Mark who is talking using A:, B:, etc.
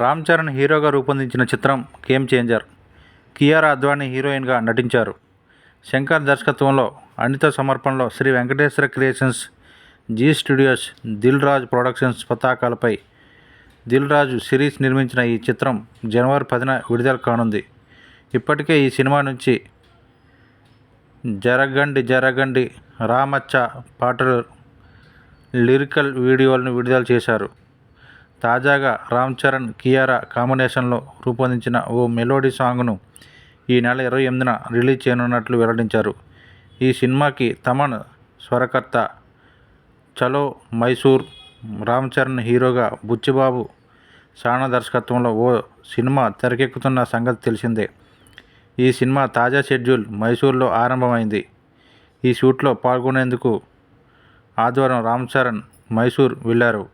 A: రామ్ చరణ్ హీరోగా రూపొందించిన చిత్రం గేమ్ చేంజర్. కియారా అద్వానీ హీరోయిన్గా నటించారు. శంకర్ దర్శకత్వంలో అనిత సమర్పణలో Sri Venkateswara creations Zee studios Dil Raju productions పతాకాలపై Dil Raju series నిర్మించిన ఈ చిత్రం జనవరి పదిన విడుదల కానుంది. ఇప్పటికే ఈ సినిమా నుంచి జరగండి జరగండి రామచ్చ పాటలు లిరికల్ వీడియోలను విడుదల చేశారు. తాజాగా రామ్ చరణ్ కియారా కాంబినేషన్లో రూపొందించిన ఓ మెలోడీ సాంగ్ను ఈ నెల ఇరవై ఎనిమిదిన రిలీజ్ చేయనున్నట్లు వెల్లడించారు. ఈ సినిమాకి తమన్ స్వరకర్త చలో మైసూర్ రామ్ చరణ్ హీరోగా బుచ్చిబాబు సానా దర్శకత్వంలో ఓ సినిమా తెరకెక్కుతున్న సంగతి తెలిసిందే. ఈ సినిమా తాజా షెడ్యూల్ మైసూర్లో ఆరంభమైంది. ఈ షూట్లో పాల్గొనేందుకు ఆదివారం రామ్ చరణ్ మైసూర్ వెళ్ళారు